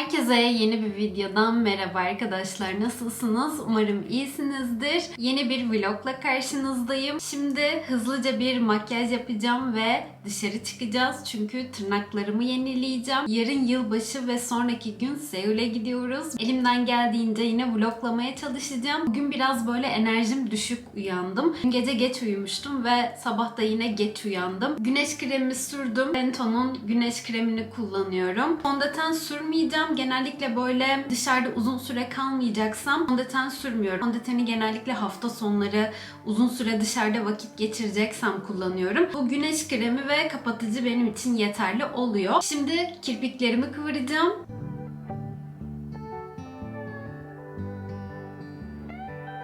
Herkese yeni bir videodan merhaba arkadaşlar. Nasılsınız? Umarım iyisinizdir. Yeni bir vlogla karşınızdayım. Şimdi hızlıca bir makyaj yapacağım ve dışarı çıkacağız. Çünkü tırnaklarımı yenileyeceğim. Yarın yılbaşı ve sonraki gün Seul'e gidiyoruz. Elimden geldiğince yine vloglamaya çalışacağım. Bugün biraz böyle enerjim düşük uyandım. Dün gece geç uyumuştum ve sabah da yine geç uyandım. Güneş kremi sürdüm. Benton'un güneş kremini kullanıyorum. Fondöten sürmeyeceğim. Genellikle böyle dışarıda uzun süre kalmayacaksam fondöten sürmüyorum. Fondöteni genellikle hafta sonları uzun süre dışarıda vakit geçireceksem kullanıyorum. Bu güneş kremi ve kapatıcı benim için yeterli oluyor. Şimdi kirpiklerimi kıvıracağım.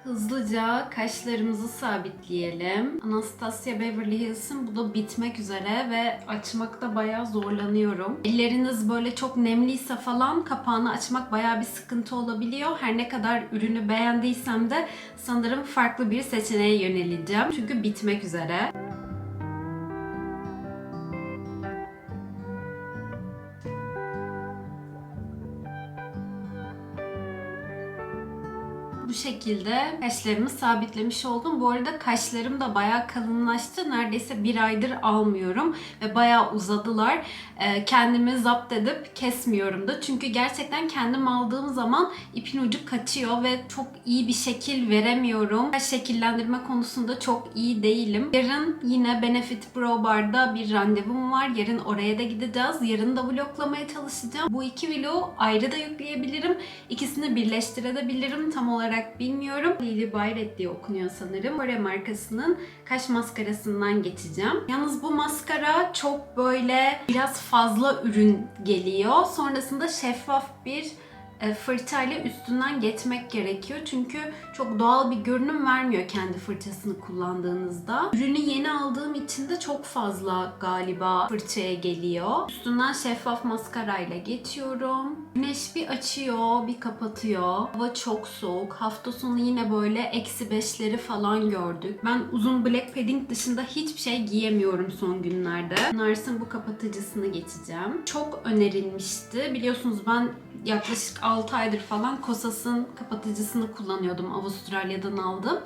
Hızlıca kaşlarımızı sabitleyelim. Anastasia Beverly Hills'in bu da bitmek üzere ve açmakta bayağı zorlanıyorum. Elleriniz böyle çok nemliyse falan kapağını açmak bayağı bir sıkıntı olabiliyor. Her ne kadar ürünü beğendiysem de sanırım farklı bir seçeneğe yöneleceğim. Çünkü bitmek üzere. Bu şekilde kaşlarımı sabitlemiş oldum. Bu arada kaşlarım da bayağı kalınlaştı. Neredeyse bir aydır almıyorum ve bayağı uzadılar. Ee, kendimi zapt edip kesmiyorum da. Çünkü gerçekten kendim aldığım zaman ipin ucu kaçıyor ve çok iyi bir şekil veremiyorum. Kaş şekillendirme konusunda çok iyi değilim. Yarın yine Benefit Pro Bar'da bir randevum var. Yarın oraya da gideceğiz. Yarın da vloglamaya çalışacağım. Bu iki vlogu ayrı da yükleyebilirim. İkisini birleştirebilirim. Tam olarak bilmiyorum. Lily Bayret diye okunuyor sanırım. Kore markasının kaş maskarasından geçeceğim. Yalnız bu maskara çok böyle biraz fazla ürün geliyor. Sonrasında şeffaf bir fırçayla üstünden geçmek gerekiyor. Çünkü çok doğal bir görünüm vermiyor kendi fırçasını kullandığınızda. Ürünü yeni aldığım için de çok fazla galiba fırçaya geliyor. Üstünden şeffaf maskarayla geçiyorum. Güneş bir açıyor, bir kapatıyor. Hava çok soğuk. Hafta sonu yine böyle eksi beşleri falan gördük. Ben uzun black padding dışında hiçbir şey giyemiyorum son günlerde. Nars'ın bu kapatıcısını geçeceğim. Çok önerilmişti. Biliyorsunuz ben yaklaşık 6 aydır falan Kosas'ın kapatıcısını kullanıyordum. Avustralya'dan aldım.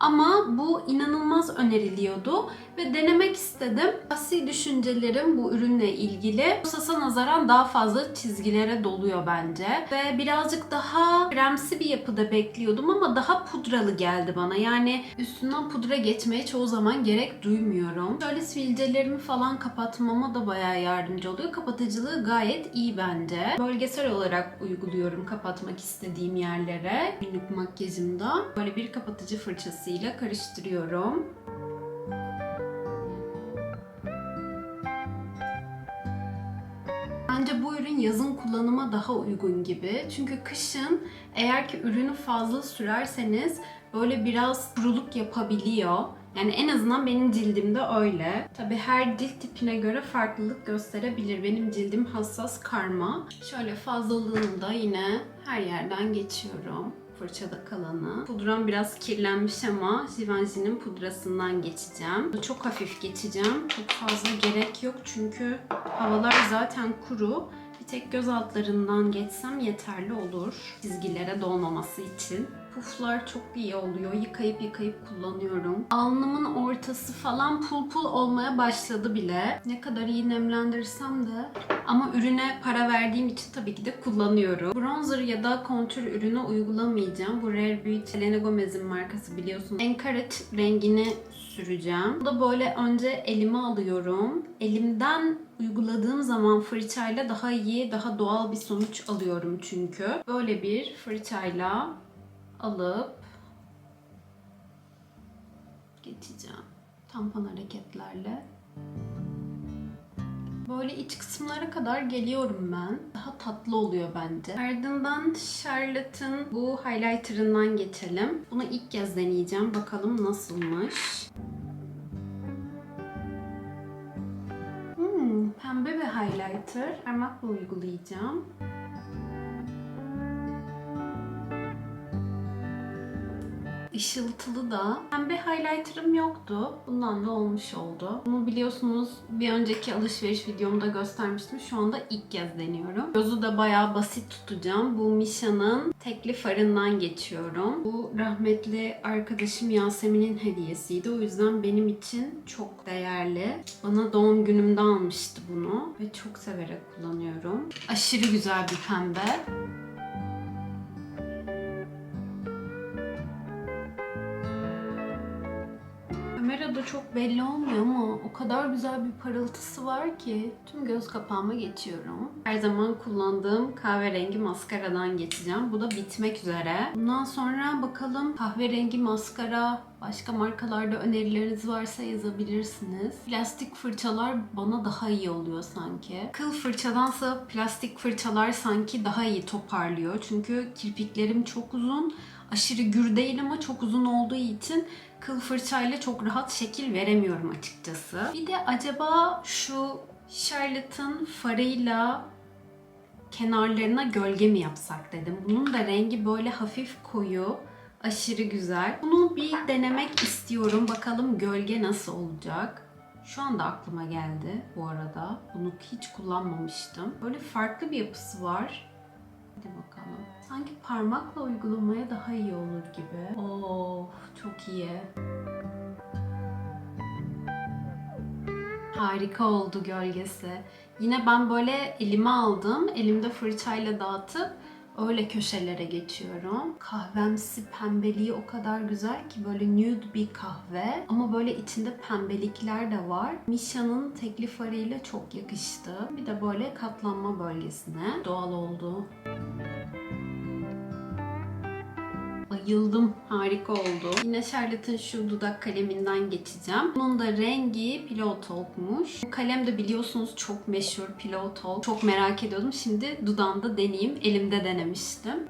Ama bu inanılmaz öneriliyordu ve denemek istedim. Asi düşüncelerim bu ürünle ilgili Kosas'a nazaran daha fazla çizgilere doluyor bence. Ve birazcık daha kremsi bir yapıda bekliyordum ama daha pudralı geldi bana. Yani üstünden pudra geçmeye çoğu zaman gerek duymuyorum. Şöyle sivilcelerimi falan kapatmama da bayağı yardımcı oluyor. Kapatıcılığı gayet iyi bence. Bölgesel olarak uyguluyorum kapatmak istediğim yerlere. Günlük makyajımda böyle bir kapatıcı fırçası ile karıştırıyorum. Bence bu ürün yazın kullanıma daha uygun gibi. Çünkü kışın eğer ki ürünü fazla sürerseniz böyle biraz kuruluk yapabiliyor. Yani en azından benim cildimde öyle. Tabi her cilt tipine göre farklılık gösterebilir. Benim cildim hassas karma. Şöyle fazlalığını da yine her yerden geçiyorum fırçada kalanı. Pudram biraz kirlenmiş ama Givenchy'nin pudrasından geçeceğim. Çok hafif geçeceğim. Çok fazla gerek yok çünkü havalar zaten kuru. Bir tek göz altlarından geçsem yeterli olur. Çizgilere dolmaması için. Puflar çok iyi oluyor. Yıkayıp yıkayıp kullanıyorum. Alnımın ortası falan pul pul olmaya başladı bile. Ne kadar iyi nemlendirsem de. Ama ürüne para verdiğim için tabii ki de kullanıyorum. Bronzer ya da kontür ürünü uygulamayacağım. Bu Rare Beauty Selena Gomez'in markası biliyorsunuz. Encourage rengini süreceğim. Bu da böyle önce elime alıyorum. Elimden uyguladığım zaman fırçayla daha iyi, daha doğal bir sonuç alıyorum çünkü. Böyle bir fırçayla alıp geçeceğim. Tampon hareketlerle. Böyle iç kısımlara kadar geliyorum ben. Daha tatlı oluyor bence. Ardından Charlotte'ın bu highlighter'ından geçelim. Bunu ilk kez deneyeceğim. Bakalım nasılmış. Hmm, pembe bir highlighter. Parmakla uygulayacağım. Işıltılı da. Pembe highlighter'ım yoktu. Bundan da olmuş oldu. Bunu biliyorsunuz bir önceki alışveriş videomda göstermiştim. Şu anda ilk kez deniyorum. Gözü de bayağı basit tutacağım. Bu Misha'nın tekli farından geçiyorum. Bu rahmetli arkadaşım Yasemin'in hediyesiydi. O yüzden benim için çok değerli. Bana doğum günümde almıştı bunu ve çok severek kullanıyorum. Aşırı güzel bir pembe. Kamerada çok belli olmuyor ama o kadar güzel bir parıltısı var ki tüm göz kapağıma geçiyorum. Her zaman kullandığım kahverengi maskaradan geçeceğim. Bu da bitmek üzere. Bundan sonra bakalım kahverengi maskara başka markalarda önerileriniz varsa yazabilirsiniz. Plastik fırçalar bana daha iyi oluyor sanki. Kıl fırçadansa plastik fırçalar sanki daha iyi toparlıyor. Çünkü kirpiklerim çok uzun aşırı gür değil ama çok uzun olduğu için kıl fırçayla çok rahat şekil veremiyorum açıkçası. Bir de acaba şu Charlotte'ın farıyla kenarlarına gölge mi yapsak dedim. Bunun da rengi böyle hafif koyu. Aşırı güzel. Bunu bir denemek istiyorum. Bakalım gölge nasıl olacak. Şu anda aklıma geldi bu arada. Bunu hiç kullanmamıştım. Böyle farklı bir yapısı var. Hadi bakalım. Sanki parmakla uygulamaya daha iyi olur gibi. Of çok iyi. Harika oldu gölgesi. Yine ben böyle elime aldım. Elimde fırçayla dağıtıp öyle köşelere geçiyorum. Kahvemsi pembeliği o kadar güzel ki böyle nude bir kahve ama böyle içinde pembelikler de var. Misha'nın tekli farıyla çok yakıştı. Bir de böyle katlanma bölgesine doğal oldu. Bayıldım. Harika oldu. Yine Charlotte'ın şu dudak kaleminden geçeceğim. Bunun da rengi Pillow Talk'muş. Bu kalem de biliyorsunuz çok meşhur Pillow Talk. Çok merak ediyordum. Şimdi dudağımda deneyeyim. Elimde denemiştim.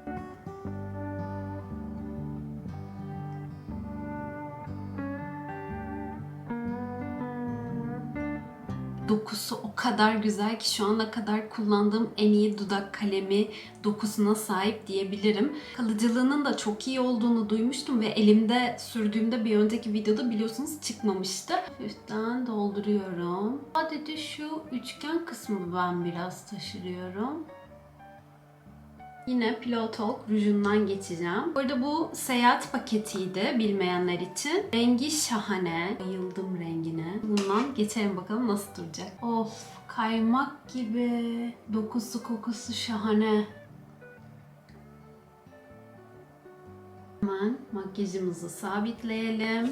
Dokusu o kadar güzel ki şu ana kadar kullandığım en iyi dudak kalemi dokusuna sahip diyebilirim. Kalıcılığının da çok iyi olduğunu duymuştum ve elimde sürdüğümde bir önceki videoda biliyorsunuz çıkmamıştı. Üstten dolduruyorum. Sadece şu üçgen kısmı ben biraz taşırıyorum. Yine Pillow Talk rujundan geçeceğim. Bu arada bu seyahat paketiydi bilmeyenler için. Rengi şahane. Bayıldım rengine. Bundan geçelim bakalım nasıl duracak. Of kaymak gibi. Dokusu kokusu şahane. Hemen makyajımızı sabitleyelim.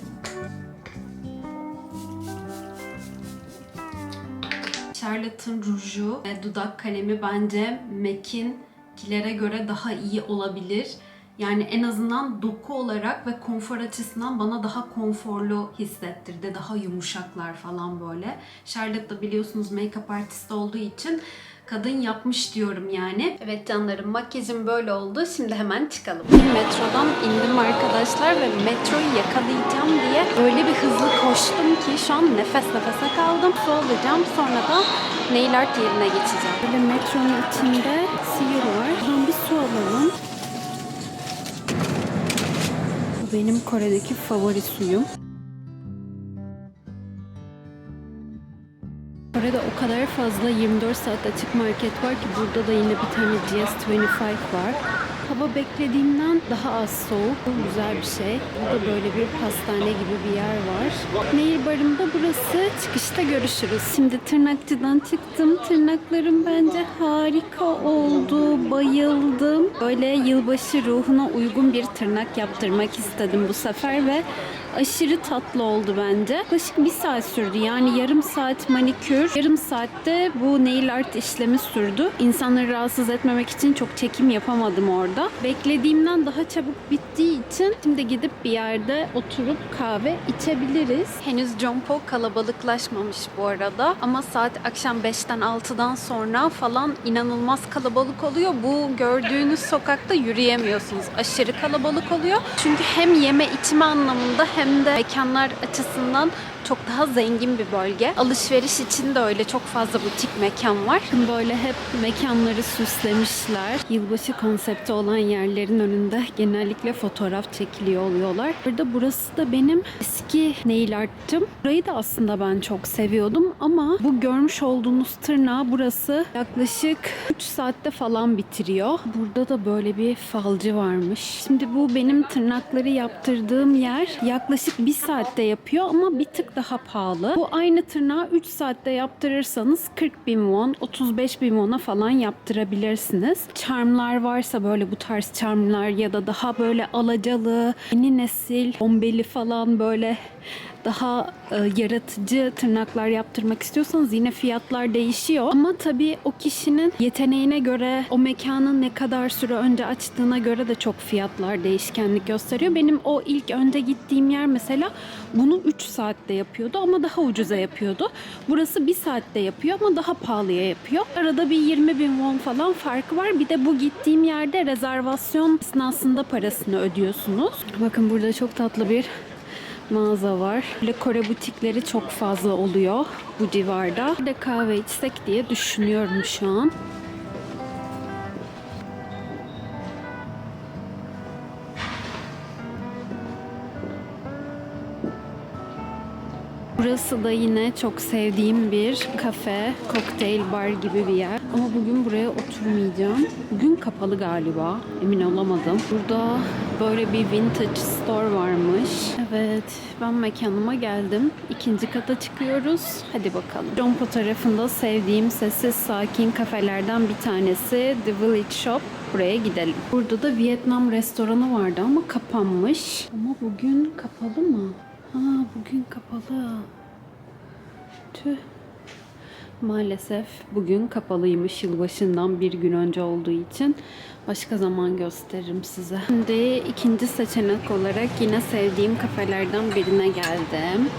Charlotte'ın ruju ve dudak kalemi bence MAC'in kilere göre daha iyi olabilir. Yani en azından doku olarak ve konfor açısından bana daha konforlu hissettirdi. Daha yumuşaklar falan böyle. Charlotte da biliyorsunuz make-up artist olduğu için kadın yapmış diyorum yani. Evet canlarım makyajım böyle oldu. Şimdi hemen çıkalım. Metrodan indim arkadaşlar ve metroyu yakalayacağım diye öyle bir hızlı koştum ki şu an nefes nefese kaldım. Su alacağım sonra da nail art yerine geçeceğim. Böyle metronun içinde sihir var. Alalım. Bu benim Kore'deki favori suyum. Kore'de o kadar fazla 24 saat açık market var ki burada da yine bir tane GS25 var. Hava beklediğimden daha az soğuk. Bu güzel bir şey. Burada böyle bir pastane gibi bir yer var. Nail barımda burası. Çıkışta görüşürüz. Şimdi tırnakçıdan çıktım. Tırnaklarım bence harika oldu. Bayıldım. Böyle yılbaşı ruhuna uygun bir tırnak yaptırmak istedim bu sefer ve aşırı tatlı oldu bence. Yaklaşık bir saat sürdü. Yani yarım saat manikür, yarım saatte bu nail art işlemi sürdü. İnsanları rahatsız etmemek için çok çekim yapamadım orada. Beklediğimden daha çabuk bittiği için şimdi gidip bir yerde oturup kahve içebiliriz. Henüz Jompo kalabalıklaşmamış bu arada. Ama saat akşam 5'ten 6'dan sonra falan inanılmaz kalabalık oluyor. Bu gördüğünüz sokakta yürüyemiyorsunuz. Aşırı kalabalık oluyor. Çünkü hem yeme içme anlamında hem de mekanlar açısından çok daha zengin bir bölge. Alışveriş için de öyle çok fazla butik mekan var. Böyle hep mekanları süslemişler. Yılbaşı konsepti olan yerlerin önünde genellikle fotoğraf çekiliyor oluyorlar. Burada burası da benim eski nail art'tım. Burayı da aslında ben çok seviyordum ama bu görmüş olduğunuz tırnağı burası yaklaşık 3 saatte falan bitiriyor. Burada da böyle bir falcı varmış. Şimdi bu benim tırnakları yaptırdığım yer yaklaşık 1 saatte yapıyor ama bir tık daha pahalı. Bu aynı tırnağı 3 saatte yaptırırsanız 40 bin won, 35 bin won'a falan yaptırabilirsiniz. Charmlar varsa böyle bu tarz charmlar ya da daha böyle alacalı, yeni nesil, bombeli falan böyle daha e, yaratıcı tırnaklar yaptırmak istiyorsanız yine fiyatlar değişiyor. Ama tabii o kişinin yeteneğine göre, o mekanın ne kadar süre önce açtığına göre de çok fiyatlar değişkenlik gösteriyor. Benim o ilk önce gittiğim yer mesela bunu 3 saatte yapıyordu ama daha ucuza yapıyordu. Burası 1 saatte yapıyor ama daha pahalıya yapıyor. Arada bir 20 bin won falan farkı var. Bir de bu gittiğim yerde rezervasyon esnasında parasını ödüyorsunuz. Bakın burada çok tatlı bir mağaza var. Böyle Kore butikleri çok fazla oluyor bu civarda. Bir de kahve içsek diye düşünüyorum şu an. Burası da yine çok sevdiğim bir kafe, kokteyl bar gibi bir yer. Ama bugün buraya oturmayacağım. Bugün kapalı galiba. Emin olamadım. Burada böyle bir vintage store varmış. Evet, ben mekanıma geldim. İkinci kata çıkıyoruz. Hadi bakalım. John fotoğrafında sevdiğim sessiz sakin kafelerden bir tanesi The Village Shop. Buraya gidelim. Burada da Vietnam restoranı vardı ama kapanmış. Ama bugün kapalı mı? Ha bugün kapalı. Tüh. Maalesef bugün kapalıymış yılbaşından bir gün önce olduğu için. Başka zaman gösteririm size. Şimdi ikinci seçenek olarak yine sevdiğim kafelerden birine geldim.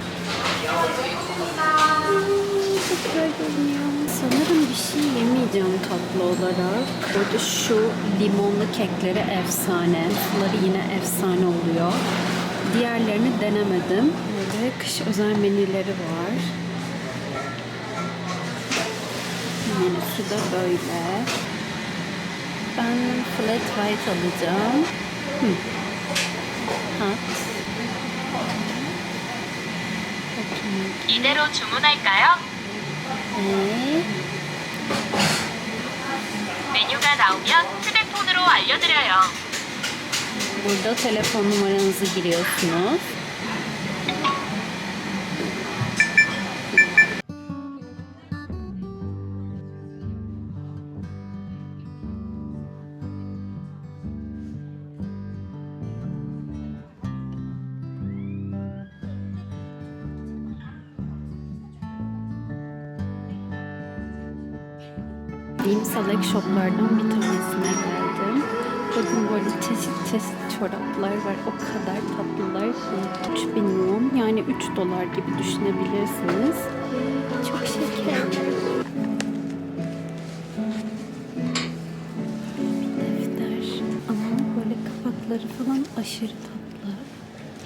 Çok görünüyor. Sanırım bir şey yemeyeceğim tatlı olarak. Burada şu limonlu kekleri efsane. Suları yine efsane oluyor. Diğerlerini denemedim. Böyle kış özel menüleri var. Menüsü de böyle. Ben flat white alacağım. Hot. Bakayım. 이대로 주문할까요? 네. 메뉴가 나오면 휴대폰으로 알려드려요. Burada telefon numaranızı giriyorsunuz. Diyeyim select shoplardan bir tanesine geldim. Bakın böyle çeşit çeşit çoraplar var. O kadar tatlılar ki. 3000 won yani 3 dolar gibi düşünebilirsiniz. Çok şeker. Kapakları falan aşırı tatlı.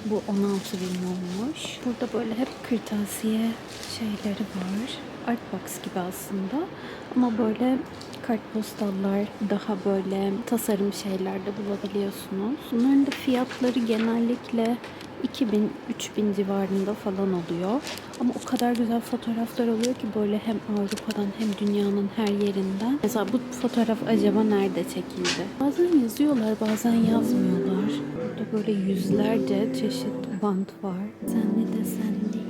Bu 16 bin olmuş. Burada böyle hep kırtasiye şeyleri var. Artbox gibi aslında. Ama böyle kartpostallar, daha böyle tasarım şeyler de bulabiliyorsunuz. Bunların da fiyatları genellikle 2000-3000 civarında falan oluyor. Ama o kadar güzel fotoğraflar oluyor ki böyle hem Avrupa'dan hem dünyanın her yerinden. Mesela bu fotoğraf acaba nerede çekildi? Bazen yazıyorlar, bazen yazmıyorlar. Burada böyle yüzlerce çeşit bant var. Senli desenli.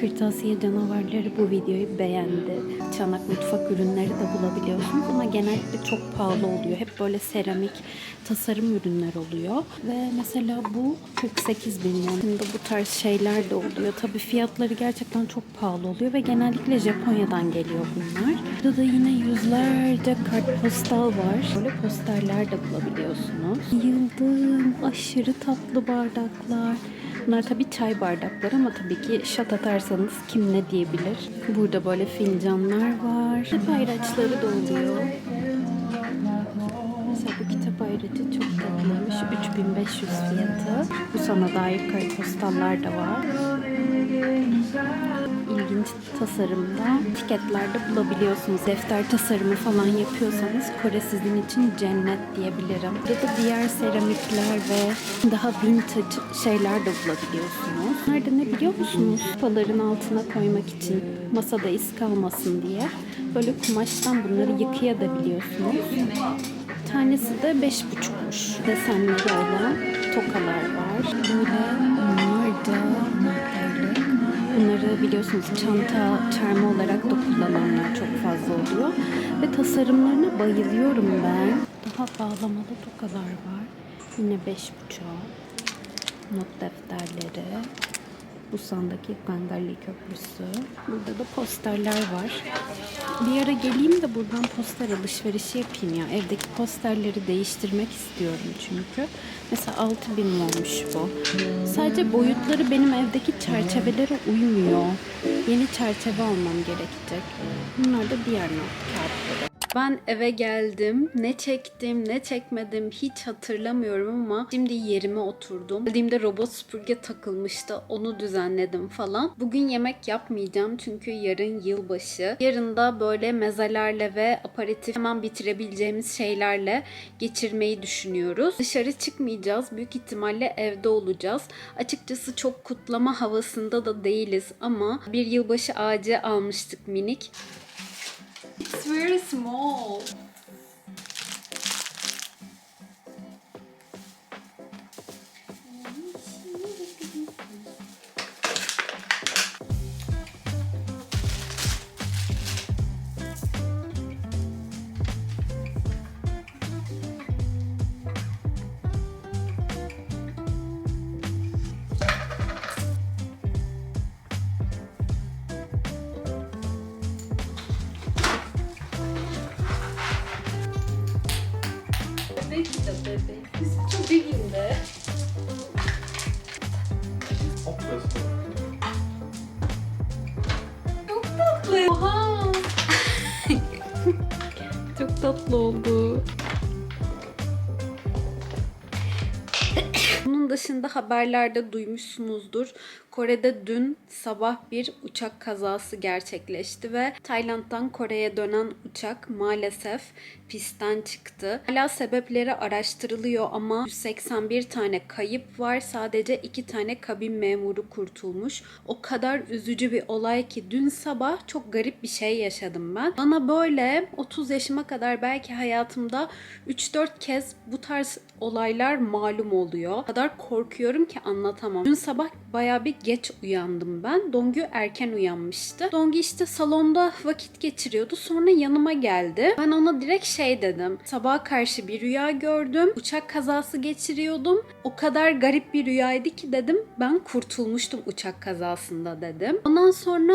Kırtasiye canavarları bu videoyu beğendi. Çanak mutfak ürünleri de bulabiliyorsunuz ama genellikle çok pahalı oluyor. Hep böyle seramik tasarım ürünler oluyor. Ve mesela bu 48 bin. Şimdi bu tarz şeyler de oluyor. Tabii fiyatları gerçekten çok pahalı oluyor ve genellikle Japonya'dan geliyor bunlar. Burada da yine yüzlerce kartpostal var. Böyle posterler de bulabiliyorsunuz. Yıldım. Aşırı tatlı bardaklar. Bunlar tabii çay bardakları ama tabii ki şat atarsanız kim ne diyebilir. Burada böyle fincanlar var. Kitap ayraçları da oluyor. Mesela ayrıcı çok tatlıymış. 3500 fiyatı. Bu sana dair kartpostallar da var. ilginç tasarımda etiketlerde bulabiliyorsunuz. Defter tasarımı falan yapıyorsanız Kore sizin için cennet diyebilirim. Burada diğer seramikler ve daha vintage şeyler de bulabiliyorsunuz. Nerede ne biliyor musunuz? Kupaların altına koymak için masada iz kalmasın diye böyle kumaştan bunları yıkayabiliyorsunuz. Tanesi de beş buçukmuş. Desenleri olan tokalar var. Böyle bunlar da anahtarlık. Bunları biliyorsunuz çanta, çarmı olarak da kullananlar çok fazla oluyor. Ve tasarımlarına bayılıyorum ben. Daha bağlamalı tokalar var. Yine beş buçuğa. Not defterleri. Busan'daki Gangalli Köprüsü. Burada da posterler var. Bir ara geleyim de buradan poster alışverişi yapayım ya. Evdeki posterleri değiştirmek istiyorum çünkü. Mesela 6000 olmuş bu. Sadece boyutları benim evdeki çerçevelere uymuyor. Yeni çerçeve almam gerekecek. Bunlar da diğer not kağıtları. Ben eve geldim. Ne çektim, ne çekmedim hiç hatırlamıyorum ama şimdi yerime oturdum. Geldiğimde robot süpürge takılmıştı. Onu düzenledim falan. Bugün yemek yapmayacağım çünkü yarın yılbaşı. Yarın da böyle mezelerle ve aparatif hemen bitirebileceğimiz şeylerle geçirmeyi düşünüyoruz. Dışarı çıkmayacağız. Büyük ihtimalle evde olacağız. Açıkçası çok kutlama havasında da değiliz ama bir yılbaşı ağacı almıştık minik. It's very small. Haberlerde duymuşsunuzdur. Kore'de dün sabah bir uçak kazası gerçekleşti ve Tayland'dan Kore'ye dönen uçak maalesef pistten çıktı. Hala sebepleri araştırılıyor ama 181 tane kayıp var. Sadece 2 tane kabin memuru kurtulmuş. O kadar üzücü bir olay ki dün sabah çok garip bir şey yaşadım ben. Bana böyle 30 yaşıma kadar belki hayatımda 3-4 kez bu tarz olaylar malum oluyor. O kadar korkuyorum ki anlatamam. Dün sabah bayağı bir geç uyandım ben. Dongü erken uyanmıştı. Dongü işte salonda vakit geçiriyordu. Sonra yanıma geldi. Ben ona direkt şey dedim. Sabaha karşı bir rüya gördüm. Uçak kazası geçiriyordum. O kadar garip bir rüyaydı ki dedim. Ben kurtulmuştum uçak kazasında dedim. Ondan sonra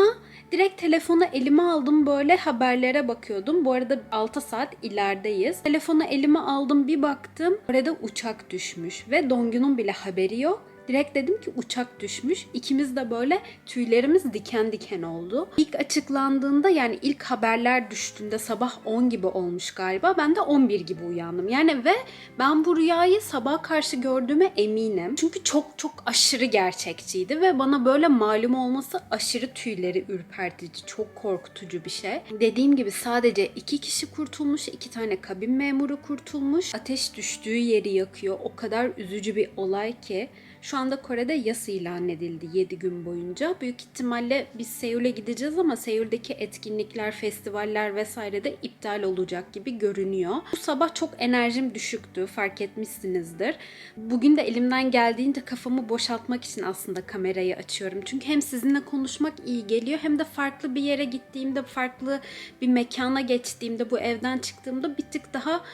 direkt telefonu elime aldım böyle haberlere bakıyordum. Bu arada 6 saat ilerideyiz. Telefonu elime aldım bir baktım. Orada uçak düşmüş ve Dongü'nün bile haberi yok. Direkt dedim ki uçak düşmüş. İkimiz de böyle tüylerimiz diken diken oldu. İlk açıklandığında yani ilk haberler düştüğünde sabah 10 gibi olmuş galiba. Ben de 11 gibi uyandım. Yani ve ben bu rüyayı sabah karşı gördüğüme eminim. Çünkü çok çok aşırı gerçekçiydi ve bana böyle malum olması aşırı tüyleri ürpertici, çok korkutucu bir şey. Dediğim gibi sadece iki kişi kurtulmuş, iki tane kabin memuru kurtulmuş. Ateş düştüğü yeri yakıyor. O kadar üzücü bir olay ki. Şu anda Kore'de yas ilan edildi 7 gün boyunca. Büyük ihtimalle biz Seul'e gideceğiz ama Seul'deki etkinlikler, festivaller vesaire de iptal olacak gibi görünüyor. Bu sabah çok enerjim düşüktü fark etmişsinizdir. Bugün de elimden geldiğince kafamı boşaltmak için aslında kamerayı açıyorum. Çünkü hem sizinle konuşmak iyi geliyor hem de farklı bir yere gittiğimde, farklı bir mekana geçtiğimde, bu evden çıktığımda bir tık daha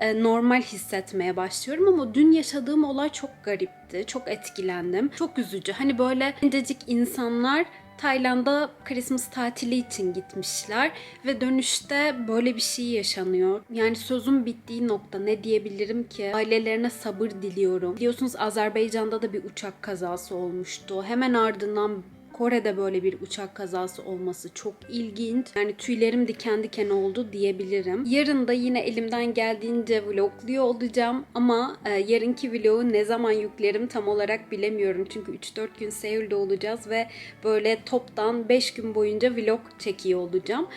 normal hissetmeye başlıyorum ama dün yaşadığım olay çok garipti. Çok etkilendim. Çok üzücü. Hani böyle gencecik insanlar Tayland'a Christmas tatili için gitmişler ve dönüşte böyle bir şey yaşanıyor. Yani sözün bittiği nokta ne diyebilirim ki? Ailelerine sabır diliyorum. Biliyorsunuz Azerbaycan'da da bir uçak kazası olmuştu. Hemen ardından Kore'de böyle bir uçak kazası olması çok ilginç. Yani tüylerim diken diken oldu diyebilirim. Yarın da yine elimden geldiğince vlogluyor olacağım ama e, yarınki vlogu ne zaman yüklerim tam olarak bilemiyorum. Çünkü 3-4 gün Seul'de olacağız ve böyle toptan 5 gün boyunca vlog çekiyor olacağım.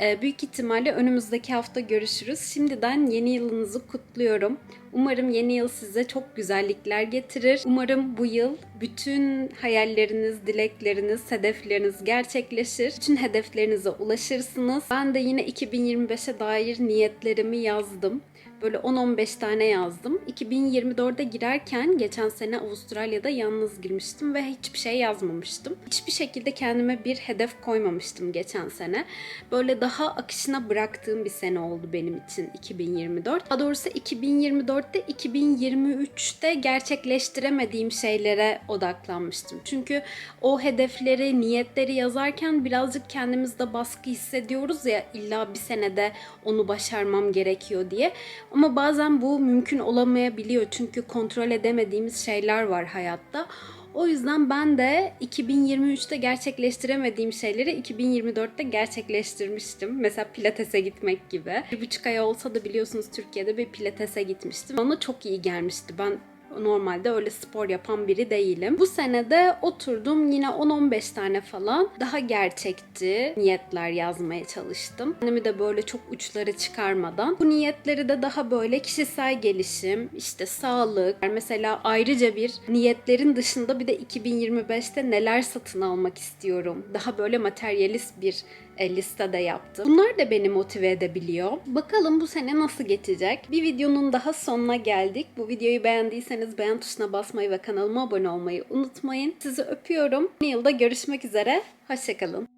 E, büyük ihtimalle önümüzdeki hafta görüşürüz. Şimdiden yeni yılınızı kutluyorum. Umarım yeni yıl size çok güzellikler getirir. Umarım bu yıl bütün hayalleriniz, dilekleriniz, hedefleriniz gerçekleşir. Bütün hedeflerinize ulaşırsınız. Ben de yine 2025'e dair niyetlerimi yazdım. Böyle 10-15 tane yazdım. 2024'e girerken geçen sene Avustralya'da yalnız girmiştim ve hiçbir şey yazmamıştım. Hiçbir şekilde kendime bir hedef koymamıştım geçen sene. Böyle daha akışına bıraktığım bir sene oldu benim için 2024. Daha doğrusu 2024'te 2023'te gerçekleştiremediğim şeylere odaklanmıştım. Çünkü o hedefleri, niyetleri yazarken birazcık kendimizde baskı hissediyoruz ya illa bir senede onu başarmam gerekiyor diye. Ama bazen bu mümkün olamayabiliyor çünkü kontrol edemediğimiz şeyler var hayatta. O yüzden ben de 2023'te gerçekleştiremediğim şeyleri 2024'te gerçekleştirmiştim. Mesela pilatese gitmek gibi. Bir buçuk ay olsa da biliyorsunuz Türkiye'de bir pilatese gitmiştim. Bana çok iyi gelmişti. Ben normalde öyle spor yapan biri değilim. Bu sene de oturdum yine 10-15 tane falan daha gerçekçi niyetler yazmaya çalıştım. Kendimi de böyle çok uçlara çıkarmadan. Bu niyetleri de daha böyle kişisel gelişim, işte sağlık, mesela ayrıca bir niyetlerin dışında bir de 2025'te neler satın almak istiyorum. Daha böyle materyalist bir e, listede yaptım. Bunlar da beni motive edebiliyor. Bakalım bu sene nasıl geçecek? Bir videonun daha sonuna geldik. Bu videoyu beğendiyseniz beğen tuşuna basmayı ve kanalıma abone olmayı unutmayın. Sizi öpüyorum. Yeni yılda görüşmek üzere. Hoşçakalın.